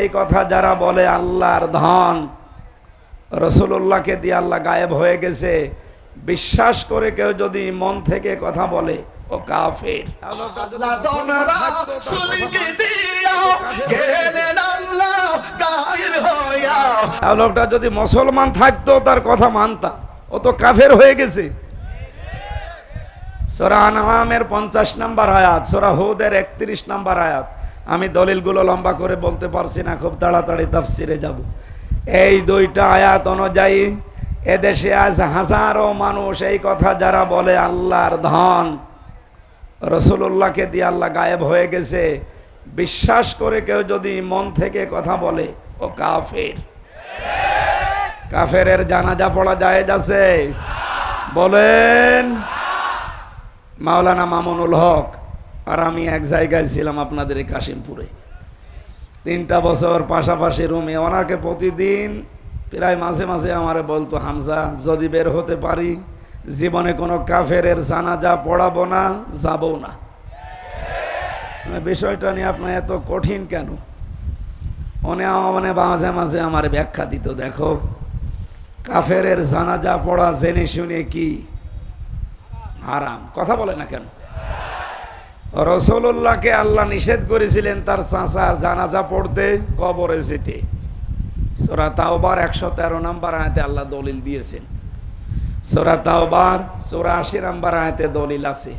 এই কথা যারা বলে আল্লাহর ধন রসুল্লাহকে দিয়ে আল্লাহ গায়েব হয়ে গেছে বিশ্বাস করে কেউ যদি মন থেকে কথা বলে ও কাফের। লোকটা যদি মুসলমান থাকতো তার কথা মানতাম ও তো কাফের হয়ে গেছে। সোরা আনহামের পঞ্চাশ নাম্বার আয়াত সোরা হুদের একত্রিশ নাম্বার আয়াত। আমি দলিলগুলো লম্বা করে বলতে পারছি না, খুব তাড়াতাড়ি তাফসিরে যাব। এই দুইটা আয়াত অনুযায়ী এদেশে আজ হাজারো মানুষ এই কথা যারা বলে, আল্লাহর ধন রসুল্লাহকে দিয়ে আল্লাহ গায়েব হয়ে গেছে। বিশ্বাস করে কেউ যদি মন থেকে কথা বলে, ও কাফের। কাফেরের জানাজা পড়া যায় যাচ্ছে বলেন। মাওলানা মামুনুল হক আর আমি এক জায়গায় ছিলাম আপনাদের এই কাশিমপুরে। তিনটা বছর পাশাপাশি রুমে। ওনাকে প্রতিদিন প্রায় মাঝে মাঝে আমারে বলতো, হামজা, যদি বের হতে পারি, জীবনে কোনো কাফেরের জানাজা পড়াবো না, যাব না। বিষয়টা নিয়ে আপনার এত কঠিন কেন? আমার মানে মাঝে মাঝে আমার ব্যাখ্যা দিত, দেখো, কাফেরের জানাজা পড়া জেনে শুনে কি হারাম? কথা বলে না কেন? রসুল্লাহকে আল্লাহ নিষেধ করেছিলেন তার চাচার জানাজা পড়তে কবরে যেতে। সোরা তাওবার একশো তেরো নম্বর আয়তে আল্লাহ দলিল দিয়েছেন। সোরা তাওবার চৌরাশি নম্বর আয়তে দলিল আছে।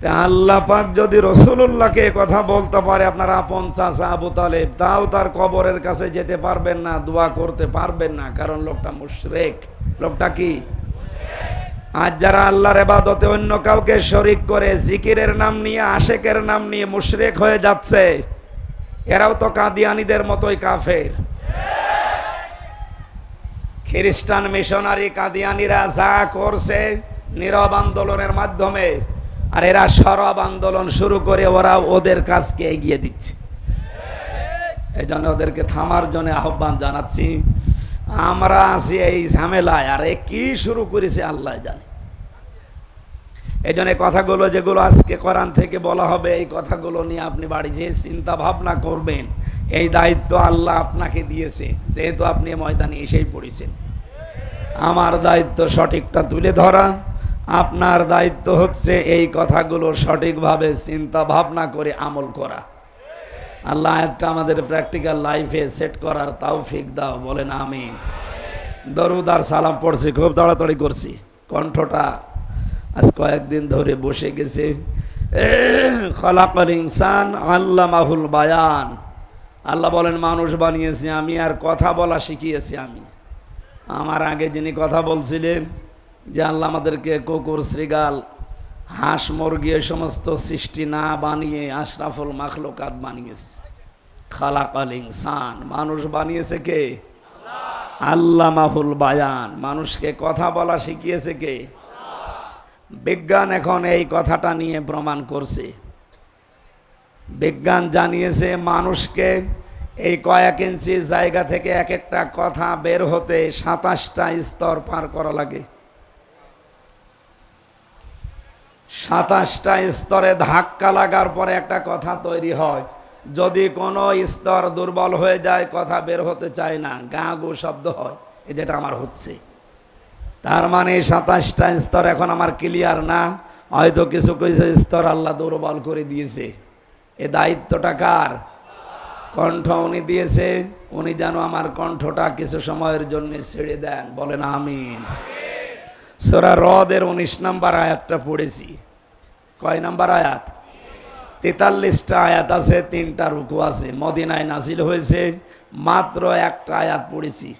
তা আল্লাহ পাক যদি রসুল্লাহকে কথা বলতে পারে, আপনার আপন চাচা আবু তালেব, তাও তার কবরের কাছে যেতে পারবেন না, দোয়া করতে পারবেন না, কারণ লোকটা মুশরেক। লোকটা কি? আজ যারা আল্লাহর এবাদতে অন্য কাউকে শরিক করে জিকিরের নাম নিয়ে, আশেকের নাম নিয়ে মুশরেক হয়ে যাচ্ছে, এরাও তো কাদিয়ানিদের মতোই কাফের। খ্রিস্টান মিশনারি কাদিয়ানিরা যা করছে নীরব আন্দোলনের মাধ্যমে, আর এরা সরব আন্দোলন শুরু করে ওরা ওদের কাজকে এগিয়ে দিচ্ছে। এই জন্য ওদেরকে থামার জন্য আহ্বান জানাচ্ছি। আমরা আছি এই ঝামেলায়, আর এ কি শুরু করেছে আল্লাহ জানে। এই জন্য কথাগুলো যেগুলো আজকে কোরআন থেকে বলা হবে, এই কথাগুলো নিয়ে আপনি বাড়ি যেয়ে চিন্তা ভাবনা করবেন। এই দায়িত্ব আল্লাহ আপনাকে দিয়েছে, যেহেতু আপনি ময়দানে এসেই পড়েছেন। আমার দায়িত্ব সঠিকটা তুলে ধরা, আপনার দায়িত্ব হচ্ছে এই কথাগুলো সঠিকভাবে চিন্তা ভাবনা করে আমল করা। আল্লাহ একটা আমাদের প্র্যাকটিক্যাল লাইফে সেট করার তাও ফিক দাও, বলেন আমি দরুদ আর সালাম পড়ছি, খুব তাড়াতাড়ি করছি, কণ্ঠটা আজ কয়েকদিন ধরে বসে গেছে। খলাকল ইনসান আল্লাহ মাহুল বায়ান। আল্লাহ বলেন, মানুষ বানিয়েছি আমি আর কথা বলা শিখিয়েছি আমি। আমার আগে যিনি কথা বলছিলেন, যে আল্লাহ আমাদেরকে কুকুর শ্রীগাল হাঁস, মুরগি, এই সমস্ত সৃষ্টি না বানিয়ে আশরাফুল মাখলুকাত বানিয়েছে। খালাকাল ইনসান। মানুষ বানিয়েছে কে? আল্লাহ মাহুল বায়ান। মানুষকে কথা বলা শিখিয়েছে কে? বিজ্ঞান এখন এই কথাটা নিয়ে প্রমাণ করছে। বিজ্ঞান জানিয়েছে মানুষকে এই কয়েক ইঞ্চি জায়গা থেকে এক একটা কথা বের হতে সাতাশটা স্তর পার করা লাগে। সাতাশটা স্তরে ধাক্কা লাগার পরে একটা কথা তৈরি হয়, যদি কোনো স্তর দুর্বল হয়ে যায়, কথা বের হতে চায় না, গা গু শব্দ হয় এই যেটা আমার হচ্ছে। তার মানে সাতাশটা স্তর এখন আমার ক্লিয়ার না। হয়তো কিছু কিছু স্তর আল্লাহ দুর্বল করে দিয়েছে। এ দায়িত্বটা কার? কণ্ঠ উনি দিয়েছে, উনি যেন আমার কণ্ঠটা কিছু সময়ের জন্য ছেড়ে দেন। বলেন আমিন। সোরা রদের উনিশ নাম্বার আয়াতটা পড়েছি। কয় নাম্বার আয়াত? তেতাল্লিশটা আয়াত আছে, তিনটা রুকু আছে। মদিনায় নাজিল হয়েছে, মাত্র একটা আয়াত পড়েছি।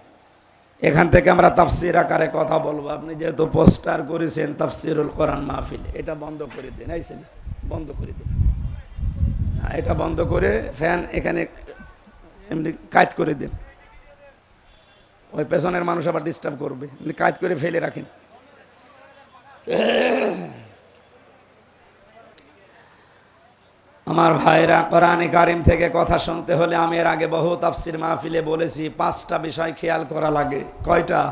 এখান থেকে আমরা তাফসির আকারে কথা বলব। আপনি যেহেতু পোস্টার করেছেন তাফসিরুল কোরআন মাহফিল এটা বন্ধ করে দিন আইসেন বন্ধ করে দিন। হ্যাঁ, এটা বন্ধ করে ফ্যান এখানে এমনি কাজ করে দিন। ওই পেছনের মানুষ আবার ডিস্টার্ব করবে। এমনি কাজ করে ফেলে রাখেন। আমার ভাইরা, কোরআনে কারিম থেকে কথা শুনতে হলে আমি এর আগে বহু তাফসির মাহফিলে বলেছি, পাঁচটা বিষয় খেয়াল করা লাগে। কয়টা?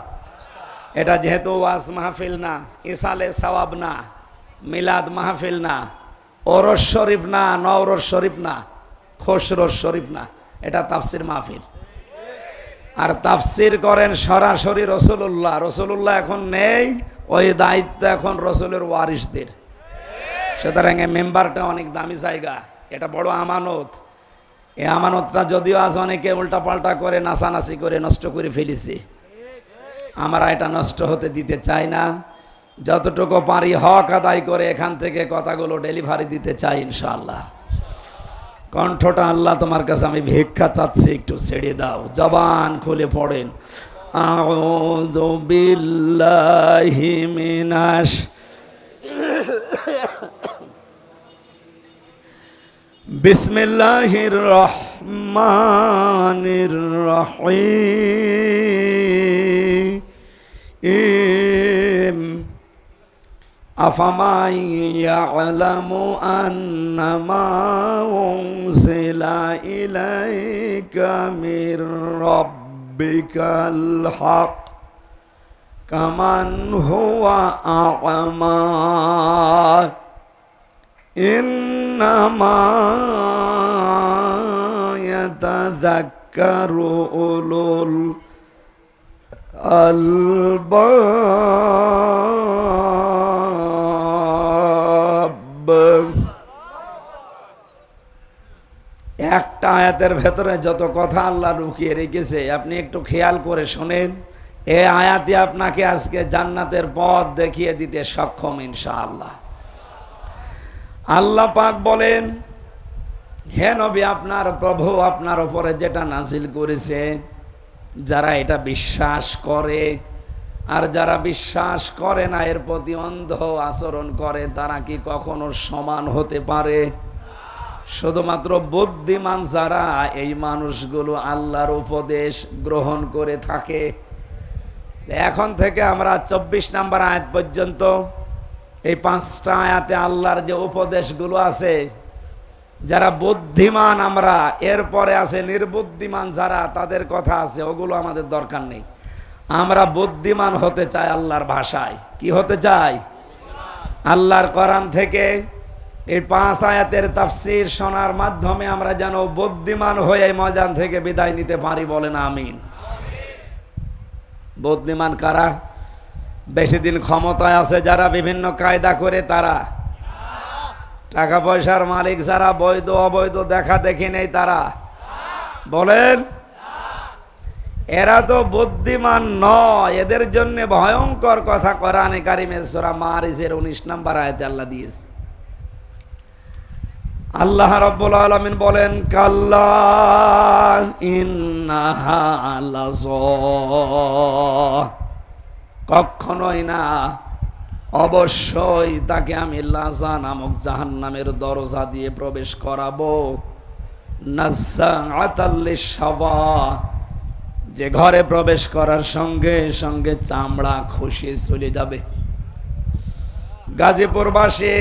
এটা যেহেতু ওয়াজ মাহফিল না, ইসালে সওয়াব না, মিলাদ মাহফিল না, ওরস শরীফ না, নওরস শরীফ না, খসরস শরীফ না, এটা তাফসির মাহফিল। আর তাফসির করেন সরাসরি রসুল্লাহ রসুল্লাহ এখন নেই, ওই দায়িত্ব এখন রসুলের ওয়ারিসদের সুতরাং এই মেম্বারটা অনেক দামি জায়গা। এটা বড় আমানত। এই আমানতটা যদিও আজ অনেকে উল্টাপাল্টা করে, নাচানাচি করে, নষ্ট করে ফেলেছে। আমরা এটা নষ্ট হতে দিতে চাই না। যতটুকু পারি হক আদায় করে এখান থেকে কথাগুলো ডেলিভারি দিতে চাই ইনশাআল্লাহ। কণ্ঠটা আল্লাহ তোমার কাছে আমি ভিক্ষা চাচ্ছি, একটু ছেড়ে দাও। জবান খুলে পড়েন। আউযু বিল্লাহি মিনাশ বিসমিল্লাহির রহমানির রহিম। আফামাই ইয়ালামু আন্নামা উনসিলা ইলাইকা মির রাব্বিকাল হক। কামান হুয়া আ'মা ইন إنما يتذكر أولو الألباب একটা আয়াতের ভেতরে যত কথা আল্লাহ লুকিয়ে রেখেছে আপনি একটু খেয়াল করে শোনেন এ আয়াতে আপনাকে আজকে জান্নাতের পথ দেখিয়ে দিতে সক্ষম ইনশাআল্লাহ আল্লাহ পাক বলেন, হে নবী, আপনার প্রভু আপনার উপরে যেটা নাজিল করেছে, যারা এটা বিশ্বাস করে, আর যারা বিশ্বাস করে না, এর প্রতি অন্ধ আচরণ করে, তারা কি কখনো সমান হতে পারে? শুধুমাত্র বুদ্ধিমান যারা, এই মানুষগুলো আল্লাহর উপদেশ গ্রহণ করে থাকে। এখন থেকে আমরা চব্বিশ নাম্বার আয়াত পর্যন্ত এই পাঁচটা আয়াতে আল্লাহর যে উপদেশগুলো আছে, যারা বুদ্ধিমান আমরা, এরপরে আছে নির্বুদ্ধিমান যারা, তাদের কথা আছে, ওগুলো আমাদের দরকার নেই। আমরা বুদ্ধিমান হতে চাই আল্লাহর ভাষায়। কি হতে চাই? আল্লাহর করান থেকে এই পাঁচ আয়াতের তাফসির শোনার মাধ্যমে আমরা যেন বুদ্ধিমান হয়ে ময়দান থেকে বিদায় নিতে পারি বলেন, আমিন। বুদ্ধিমান কারা? বেশি দিন ক্ষমতায় আছে যারা বিভিন্ন কায়দা করে তারা। টাকা পয়সার মালিক যারা, বৈধ, অবৈধ দেখা দেখি নেই তারা। বলেন? এরা তো বুদ্ধিমান নয়, এদের জন্য ভয়ঙ্কর কথা কোরআনে কারিমের সোরা মারিসের উনিশ নাম্বার আয়তে আল্লাহ দিয়েছে। আল্লাহ রব্বুল আলমিন বলেন, কাল্লা ইন্নাহা। কখনোই না। অবশ্যই তাকে আমি লাজা নামক জাহান নামের দরজা দিয়ে প্রবেশ করাবো। যে ঘরে প্রবেশ করার সঙ্গে সঙ্গে চামড়া খুশি চলে যাবে। গাজীপুরবাসী,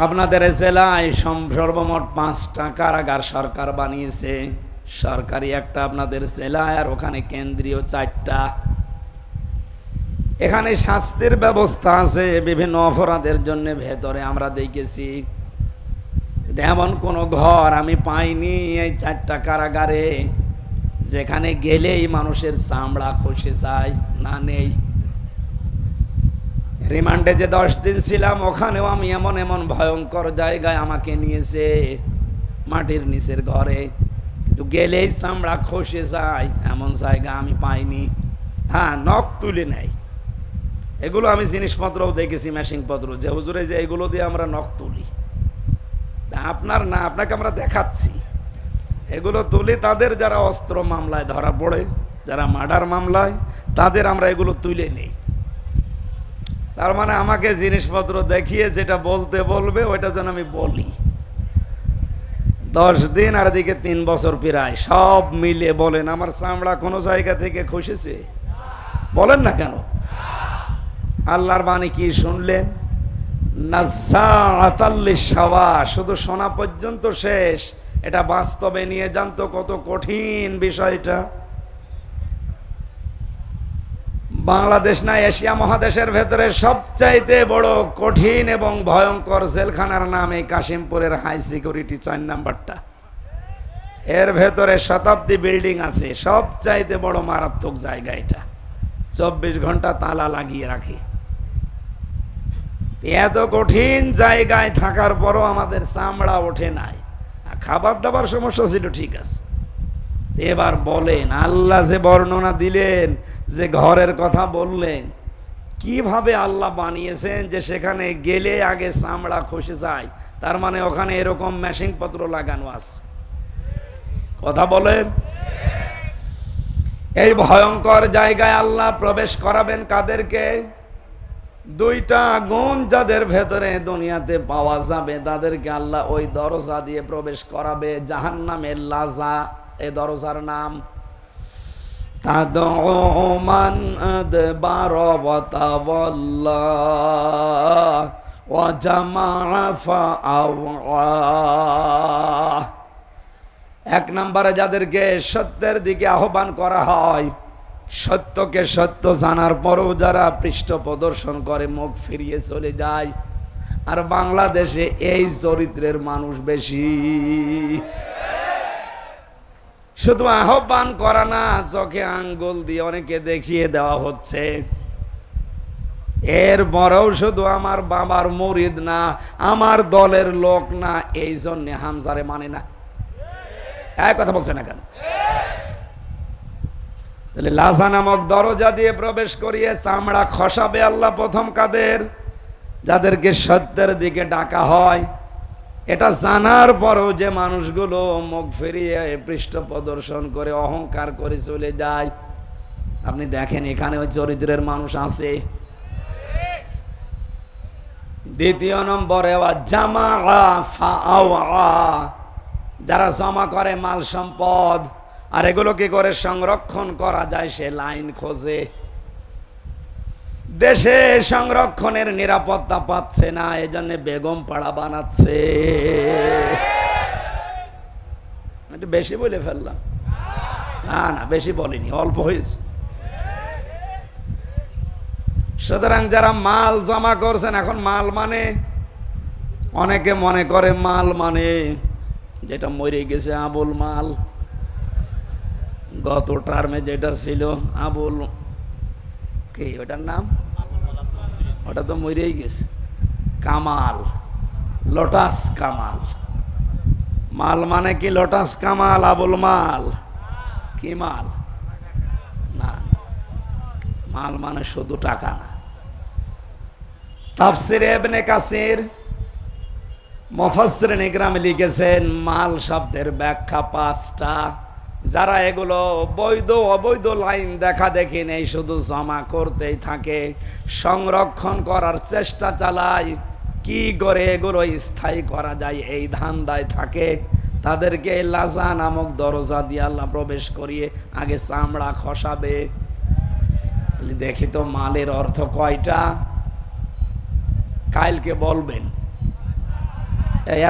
আপনাদের জেলায় সর্বমোট পাঁচটা কারাগার সরকার বানিয়েছে। সরকারি একটা আপনাদের জেলায় আর ওখানে কেন্দ্রীয় চারটা এখানে শাস্তির ব্যবস্থা আছে, বিভিন্ন অপরাধের জন্য ভেতরে আমরা দেখেছি। এমন কোনো ঘর আমি পাইনি এই চারটা কারাগারে, যেখানে গেলেই মানুষের চামড়া খসে যায়, না নেই। রিমান্ডে যে দশ দিন ছিলাম, ওখানেও আমি এমন এমন ভয়ঙ্কর জায়গায় আমাকে নিয়েছে, মাটির নিচের ঘরে। কিন্তু গেলেই চামড়া খসে যায়, এমন জায়গা আমি পাইনি। হ্যাঁ নখ তুলে নেয়। এগুলো আমি জিনিসপত্রও দেখেছি মেশিনপত্র যে হুজুরে যে এগুলো দিয়ে আমরা নখ তুলি। আপনার না, আপনাকে আমরা দেখাচ্ছি। এগুলো তুলি, তাদের যারা অস্ত্র মামলায় ধরা পড়ে, যারা মার্ডার মামলায়, তাদের আমরা এগুলো তুলে নেই। তার মানে আমাকে জিনিসপত্র দেখিয়ে যেটা বলতে বলবে, ওইটা যেন আমি বলি। দশ দিন আর দিকে তিন বছর প্রায়, সব মিলে বলেন, আমার চামড়া কোনো জায়গা থেকে খসেছে? বলেন না কেন? আল্লাহর বাণী কি শুনলেন? নাজ্জাআতাল্লিশ-শাওয়া, শুধু শোনা পর্যন্ত শেষ। এটা বাস্তবে নিয়ে জানতো কত কঠিন বিষয়টা। বাংলাদেশ না এশিয়া মহাদেশের ভেতরে সবচাইতে বড় কঠিন এবং ভয়ঙ্কর জেলখানার নাম এই কাশিমপুরের হাই সিকিউরিটি চার নাম্বারটা। এর ভেতরে শতাব্দী বিল্ডিং আছে সব চাইতে বড় মারাত্মক জায়গা এটা। চব্বিশ ঘণ্টা তালা লাগিয়ে রাখে। এত কঠিন জায়গায় থাকার পরও আমাদের চামড়া ওঠে নাই। আর খাবার দাবার সমস্যা ছিল, ঠিক আছে। এবার বলেন, আল্লাহ যে বর্ণনা দিলেন, যে ঘরের কথা বললেন, কীভাবে আল্লাহ বানিয়েছেন যে সেখানে গেলে আগে চামড়া খসে যায়? তার মানে ওখানে এরকম মেশিন পত্র লাগানো আছে। কথা বলেন। এই ভয়ঙ্কর জায়গায় আল্লাহ প্রবেশ করাবেন কাদেরকে? দুইটা গুণ যাদের ভেতরে দুনিয়াতে পাওয়া যাবে, তাদেরকে আল্লাহ ওই দরজা দিয়ে প্রবেশ করাবে জাহান নামের লাজা, এ দরজার নাম। তাদমান এক নম্বরে যাদেরকে সত্যের দিকে আহ্বান করা হয় সত্যকে সত্য জানার পরও যারা পৃষ্ঠ প্রদর্শন করে, মুখ ফিরিয়ে চলে যায়। আর বাংলাদেশে এই চরিত্রের মানুষ বেশি। শুধু আহ্বান করা না, চোখে আঙ্গুল দিয়ে অনেকে দেখিয়ে দেওয়া হচ্ছে। এর বড়ও শুধু আমার বাবার মরিদ না, আমার দলের লোক না, এই জন্য হামজারে মানে না। এক কথা বলছে না কেন? তাহলে লাসা নামক দরজা দিয়ে প্রবেশ করিয়ে চামড়া খসাবে আল্লাহ প্রথম কাদের, যাদেরকে সত্যের দিকে ডাকা হয়। এটা জানার পরও যে মানুষগুলো মুখ ফিরিয়ে পৃষ্ঠ প্রদর্শন করে, অহংকার করে চলে যায়। আপনি দেখেন এখানে ওই চরিত্রের মানুষ আছে। দ্বিতীয় নম্বরে জামা যারা জমা করে মাল সম্পদ। আর এগুলো কি করে সংরক্ষণ করা যায়, সে লাইন খোঁজে। দেশে সংরক্ষণের নিরাপত্তা পাচ্ছে না, এজন্য বেগম পাড়া বানাচ্ছে। বেশি বলে ফেললাম। না না, বেশি বলিনি, অল্প হয়েছে। সুতরাং যারা মাল জমা করছেন, এখন মাল মানে? অনেকে মনে করে মাল মানে যেটা মরে গেছে আবুল মাল। গত টার্মে যেটা ছিল, আবুল, কি ওটার নাম? ওটা তো মরেই গেছে। কামাল, লোটাস কামাল। মাল মানে কি লটাস কামাল, আবুল মাল? কি মাল? না। মাল মানে শুধু টাকা না। তাফসির এবনে কাসির মফসরে নিগ্রামে লিখেছেন, মাল শব্দের ব্যাখ্যা পাঁচটা। যারা এগুলো বৈধ, অবৈধ লাইন দেখা দেখি নেই, শুধু জমা করতেই থাকে। সংরক্ষণ করার চেষ্টা চালায়, কি করে এগুলো স্থায়ী করা যায় এই ধান্দায় থাকে। তাদেরকে লাজা নামক দরজা দিয়ে আল্লাহ প্রবেশ করিয়ে আগে চামড়া খসাবে। দেখি তো মালের অর্থ কয়টা? কাইলকে বলবেন।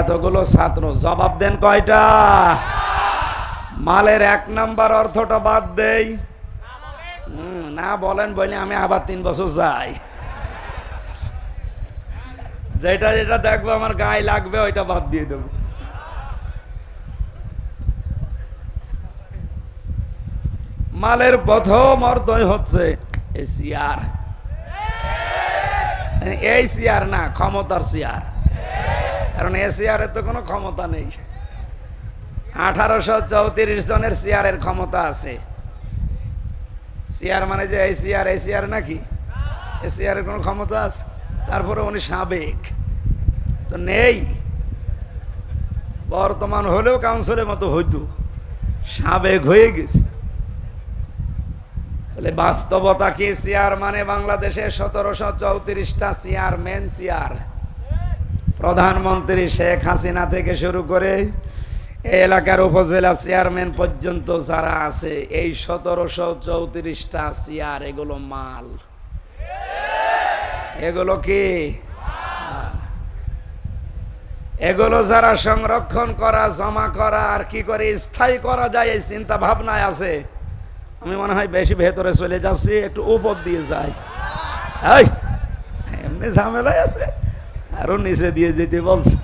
এতগুলো ছাত্র, জবাব দেন কয়টা? মালের এক নাম্বার অর্থটা বাদ দেই। না বলেন বলে আমি আবার তিন বছর যাই। যেটা যেটা দেখব আমার গায়ে লাগবে ওইটা বাদ দিয়ে দেবো। মালের প্রথম অর্থই হচ্ছে এই সিয়ার এই সিয়ার না, ক্ষমতার সিয়ার কারণ এ সিয়ারের তো কোনো ক্ষমতা নেই। আঠারোশো চৌত্রিশ জনের সিয়ারের ক্ষমতা আছে। সিয়ার মানে যে এই সিয়ার এই সিয়ার নাকি? এ সিয়ারের কোনো ক্ষমতা আছে? তারপরে উনি সাবেক। তো নেই। বর্তমান হলেও কাউন্সিলের মতো হইতো। সাবেক হয়ে গেছে। তাহলে বাস্তবতা কি সিয়ার মানে? বাংলাদেশে সতেরোশো চৌত্রিশটা সিয়ার মেন সিয়ার প্রধানমন্ত্রী শেখ হাসিনা থেকে শুরু করে এই এলাকার উপজেলা চেয়ারম্যান পর্যন্ত যারা আছে, এই সতেরোশো চৌত্রিশটা চেয়ার, এগুলো মাল। এগুলো কি? এগুলো যারা সংরক্ষণ করা, জমা করা, আর কি করে স্থায়ী করা যায়, এই চিন্তা ভাবনায় আছে। আমি মনে হয় বেশি ভেতরে চলে যাচ্ছি, একটু উপর দিয়ে যাই। এমনি ঝামেলায় আছে, আরও নিচে দিয়ে যেতে বলছে।